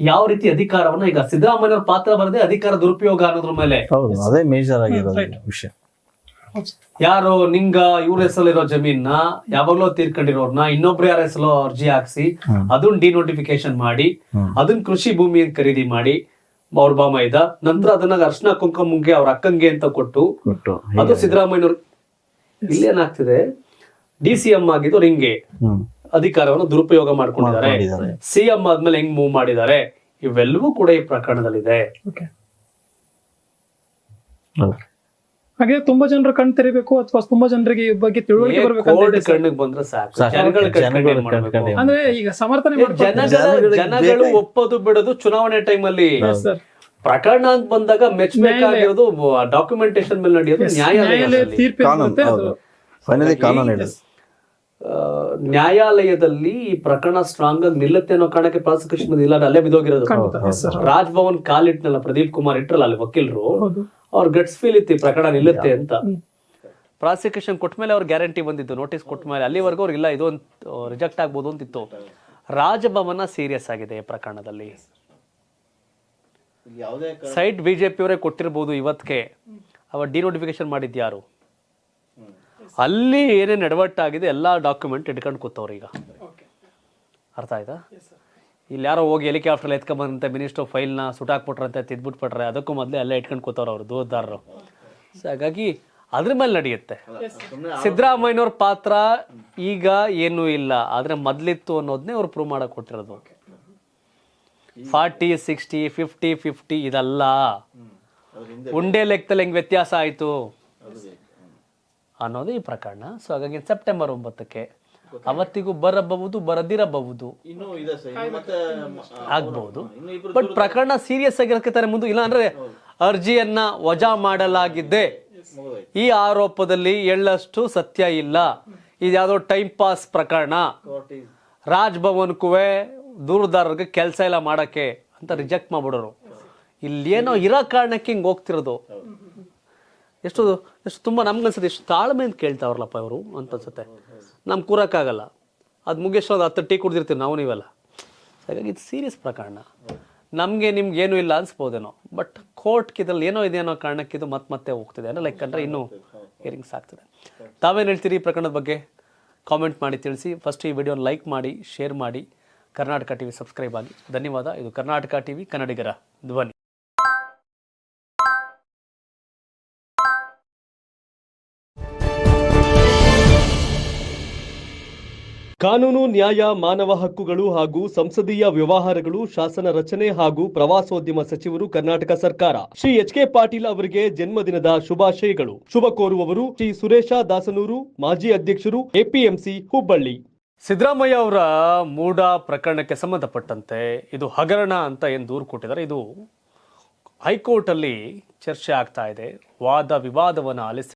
ಯಾವ ರೀತಿ ಅಧಿಕಾರವನ್ನ ಈಗ ಸಿದ್ದರಾಮಯ್ಯ ಪಾತ್ರ ಬರದೆ ಅಧಿಕಾರ ದುರುಪಯೋಗ ಅನ್ನೋದ್ರ ಮೇಲೆ. ಹೌದು ಅದೇ ಮೇಜರ್ ಆಗಿರೋದು ವಿಷಯ. ಯಾರು ನಿಂಗ ಇವ್ರ ಹೆಸರಲ್ಲಿರೋ ಜಮೀನ್ನ ಯಾವಾಗ್ಲೋ ತೀರ್ಕೊಂಡಿರೋರ್ನ ಇನ್ನೊಬ್ರು ಯಾರ ಹೆಸರು ಅರ್ಜಿ ಹಾಕ್ಸಿ. ಅದನ್ನ ಡಿನೋಟಿಫಿಕೇಶನ್ ಮಾಡಿ ಅದನ್ನ ಕೃಷಿ ಭೂಮಿ ಅಂತ ಖರೀದಿ ಮಾಡಿ ಅವ್ರ ಬಾಮ ಇದ. ನಂತರ ಅದನ್ನ ಅರ್ಶನ ಕುಂಕುಮಂಗೆ ಅವ್ರ ಅಕ್ಕಂಗೆ ಅಂತ ಕೊಟ್ಟು ಅದು ಸಿದ್ದರಾಮಯ್ಯನವ್ರು ಇಲ್ಲೇನಾಗ್ತಿದೆ ಡಿ ಸಿ ಎಂ ಆಗಿದ್ದು ಹಿಂಗೆ ಅಧಿಕಾರವನ್ನು ದುರುಪಯೋಗ ಮಾಡ್ಕೊಂಡಿದ್ದಾರೆ. ಸಿಎಂ ಆದ್ಮೇಲೆ ಹೆಂಗ್ ಮೂವ್ ಮಾಡಿದ್ದಾರೆ? ಇವೆಲ್ಲವೂ ಕೂಡ ಈ ಪ್ರಕರಣದಲ್ಲಿದೆ. ಓಕೆ ಹಾಗೆ ತುಂಬಾ ಜನರು ಕಣ್ ತೆರಿಬೇಕು ಅಥವಾ ತುಂಬಾ ಜನರಿಗೆ ಈ ಬಗ್ಗೆ ತಿಳುವಳಿಕೆ ಬರಬೇಕು ಕಣ್ಣಿಗೆ ಬಂದ್ರೆ ಸಾಕು. ಅಂದ್ರೆ ಈಗ ಸಮರ್ಥನೆ ಜನಗಳು ಒಪ್ಪದು ಬಿಡೋದು ಚುನಾವಣೆ ಟೈಮ್ ಅಲ್ಲಿ. ಸರ್ ಪ್ರಕರಣ ಅಂತ ಬಂದಾಗ ಮೆಚ್ಚಬೇಕಾಗಿರೋದು ಡಾಕ್ಯುಮೆಂಟೇಶನ್ ಮೇಲೆ ನಡೆಯೋದು ನ್ಯಾಯಾಲಯ ನ್ಯಾಯಾಲಯದಲ್ಲಿ ಫೈನಲಿ ಕಾನೂನು ನ್ಯಾಯಾಲಯದಲ್ಲಿ ಈ ಪ್ರಕರಣ ಸ್ಟ್ರಾಂಗ್ ಆಗಿ ನಿಲ್ಲುತ್ತೆ ಅನ್ನೋ ಕಾರಣಕ್ಕೆ ಪ್ರಾಸಿಕ್ಯೂಷನ್ ಇಲ್ಲ ಅಲ್ಲೇ ಬಿದ್ದೋಗಿರೋದು. ರಾಜ್ಭವನ್ ಕಾಲಿಟ್ನಲ್ಲ ಪ್ರದೀಪ್ ಕುಮಾರ್ ಇಟ್ರಲ್ಲ ಅಲ್ಲಿ ವಕೀಲರು ಅವ್ರ ಗಟ್ಸ್ ಫೀಲ್ ಇತ್ತು ಈ ಪ್ರಕರಣ ನಿಲ್ಲುತ್ತೆ ಅಂತ. ಪ್ರಾಸಿಕ್ಯೂಷನ್ ಕೊಟ್ಟ ಮೇಲೆ ಅವ್ರ ಗ್ಯಾರಂಟಿ ಬಂದಿತ್ತು ನೋಟಿಸ್ ಕೊಟ್ಟ ಮೇಲೆ. ಅಲ್ಲಿವರೆಗೂ ಅವ್ರಿಗೆ ಇಲ್ಲ ಇದು ರಿಜೆಕ್ಟ್ ಆಗ್ಬೋದು ಅಂತಿತ್ತು. ರಾಜಭವನ ಸೀರಿಯಸ್ ಆಗಿದೆ ಈ ಪ್ರಕರಣದಲ್ಲಿ. ಸೈಟ್ ಬಿಜೆಪಿ ಅವರೇ ಕೊಟ್ಟಿರ್ಬೋದು ಇವತ್ತಿಗೆ ಅವ ಡಿನೋಟಿಫಿಕೇಶನ್ ಮಾಡಿದ್ಯಾರು? ಅಲ್ಲಿ ಏನೇನು ಎಡವಟ್ಟಾಗಿದೆ ಎಲ್ಲ ಡಾಕ್ಯುಮೆಂಟ್ ಇಟ್ಕೊಂಡು ಕೂತವ್ರು ಈಗ. ಅರ್ಥ ಆಯ್ತಾ? ಇಲ್ಲಿ ಯಾರೋ ಹೋಗಿ ಹೆಲಿಕಾಪ್ಟರ್ ಎತ್ಕೊಂಬಂದಂತೆ ಮಿನಿಸ್ಟರ್ ಫೈಲ್ನ ಸುಟಾಕ್ಬಿಟ್ರಂತೆ ತಿದ್ಬಿಟ್ಬಿಟ್ರೆ ಅದಕ್ಕೂ ಮೊದಲೇ ಅಲ್ಲೇ ಇಟ್ಕೊಂಡು ಕೂತವ್ರು ಅವರು ದೂರದಾರರು. ಸೊ ಹಾಗಾಗಿ ಅದ್ರ ಮೇಲೆ ನಡೆಯುತ್ತೆ. ಸಿದ್ದರಾಮಯ್ಯನವ್ರ ಪಾತ್ರ ಈಗ ಏನೂ ಇಲ್ಲ. ಆದರೆ ಮೊದ್ಲಿತ್ತು ಅನ್ನೋದನ್ನೇ ಅವ್ರು ಪ್ರೂವ್ ಮಾಡಕ್ಕೆ ಕೊಟ್ಟಿರೋದು. ಫಾರ್ಟಿ ಸಿಕ್ಸ್ಟಿ ಫಿಫ್ಟಿ ಫಿಫ್ಟಿ ಇದಲ್ಲ. ಉಂಡೆ ಲೆಕ್ಕದಲ್ಲಿ ಹೆಂಗೆ ವ್ಯತ್ಯಾಸ ಆಯಿತು? ಅನ್ನೋದು ಈ ಪ್ರಕರಣ. ಸೊ ಹಾಗಾಗಿ ಸೆಪ್ಟೆಂಬರ್ ಒಂಬತ್ತಕ್ಕೆ ಅವತ್ತಿಗೂ ಬರಬಹುದು ಬರದಿರಬಹುದು. ಆಗ್ಬಹುದು ಬಟ್ ಪ್ರಕರಣ ಸೀರಿಯಸ್ ಆಗಿರಕ್ಕೆ ಮುಂದೆ. ಇಲ್ಲ ಅಂದ್ರೆ ಅರ್ಜಿಯನ್ನ ವಜಾ ಮಾಡಲಾಗಿದೆ. ಈ ಆರೋಪದಲ್ಲಿ ಎಳ್ಳಷ್ಟು ಸತ್ಯ ಇಲ್ಲ. ಇದ್ಯಾವುದೋ ಟೈಮ್ ಪಾಸ್ ಪ್ರಕರಣ. ರಾಜ್ ಭವನ್ಕುವೆ ದೂರದಾರರಿಗೆ ಕೆಲಸ ಇಲ್ಲ ಮಾಡೋಕ್ಕೆ ಅಂತ ರಿಜೆಕ್ಟ್ ಮಾಡ್ಬಿಡೋರು. ಇಲ್ಲೇನೋ ಇರೋ ಕಾರಣಕ್ಕೆ ಹಿಂಗೆ ಹೋಗ್ತಿರೋದು. ಎಷ್ಟು ಎಷ್ಟು ತುಂಬ ನಮ್ಗನ್ಸುತ್ತೆ ಎಷ್ಟು ತಾಳ್ಮೆ ಅಂತ ಕೇಳ್ತಾವ್ರಲ್ಲಪ್ಪ ಇವರು ಅಂತ ಅನ್ಸುತ್ತೆ. ನಮ್ಗೆ ಕೂರೋಕ್ಕಾಗಲ್ಲ. ಅದು ಮುಗಿಸೋ ಒಂದು ಹತ್ತು ಟೀ ಕುಡ್ದಿರ್ತೀವಿ ನಾವು ನೀವೆಲ್ಲ. ಹಾಗಾಗಿ ಇದು ಸೀರಿಯಸ್ ಪ್ರಕರಣ. ನಮಗೆ ನಿಮ್ಗೆ ಏನೂ ಇಲ್ಲ ಅನ್ಸ್ಬೋದೇನೋ. ಬಟ್ ಕೋರ್ಟ್ಗೆ ಇದ್ರಲ್ಲಿ ಏನೋ ಇದೆ ಅನ್ನೋ ಕಾರಣಕ್ಕೆ ಇದು ಮತ್ತೆ ಮತ್ತೆ ಹೋಗ್ತಿದೆ. ಅಂದರೆ ಲೈಕ್ ಅಂದರೆ ಇನ್ನೂ ಹಿಯರಿಂಗ್ಸ್ ಆಗ್ತಿದೆ. ತಾವೇನು ಹೇಳ್ತೀರಿ ಈ ಪ್ರಕರಣದ ಬಗ್ಗೆ? ಕಾಮೆಂಟ್ ಮಾಡಿ ತಿಳಿಸಿ. ಫಸ್ಟ್ ಈ ವಿಡಿಯೋನ ಲೈಕ್ ಮಾಡಿ ಶೇರ್ ಮಾಡಿ. ಕರ್ನಾಟಕ ಟಿವಿ ಸಬ್ಸ್ಕ್ರೈಬ್ ಆಗಿ. ಧನ್ಯವಾದ. ಇದು ಕರ್ನಾಟಕ ಟಿವಿ, ಕನ್ನಡಿಗರ ಧ್ವನಿ. ಕಾನೂನು, ನ್ಯಾಯ, ಮಾನವ ಹಕ್ಕುಗಳು ಹಾಗೂ ಸಂಸದೀಯ ವ್ಯವಹಾರಗಳು, ಶಾಸನ ರಚನೆ ಹಾಗೂ ಪ್ರವಾಸೋದ್ಯಮ ಸಚಿವರು ಕರ್ನಾಟಕ ಸರ್ಕಾರ. ಶ್ರೀ ಎಚ್ ಕೆ ಪಾಟೀಲ್ ಅವರಿಗೆ ಜನ್ಮದಿನದ ಶುಭಾಶಯಗಳು. ಶುಭ ಕೋರುವವರು ಶ್ರೀ ಸುರೇಶ ದಾಸನೂರು, ಮಾಜಿ ಅಧ್ಯಕ್ಷರು, ಎಪಿಎಂಸಿ, ಹುಬ್ಬಳ್ಳಿ. ಸಿದ್ದರಾಮಯ್ಯ ಅವರ ಮೂಡ ಪ್ರಕರಣಕ್ಕೆ ಸಂಬಂಧಪಟ್ಟಂತೆ ಇದು ಹಗರಣ ಅಂತ ಏನು ದೂರು ಕೊಟ್ಟಿದ್ದಾರೆ, ಇದು ಹೈಕೋರ್ಟ್ ಅಲ್ಲಿ ಚರ್ಚೆ ಆಗ್ತಾ ಇದೆ. ವಾದ ವಿವಾದವನ್ನು ಆಲಿಸಿ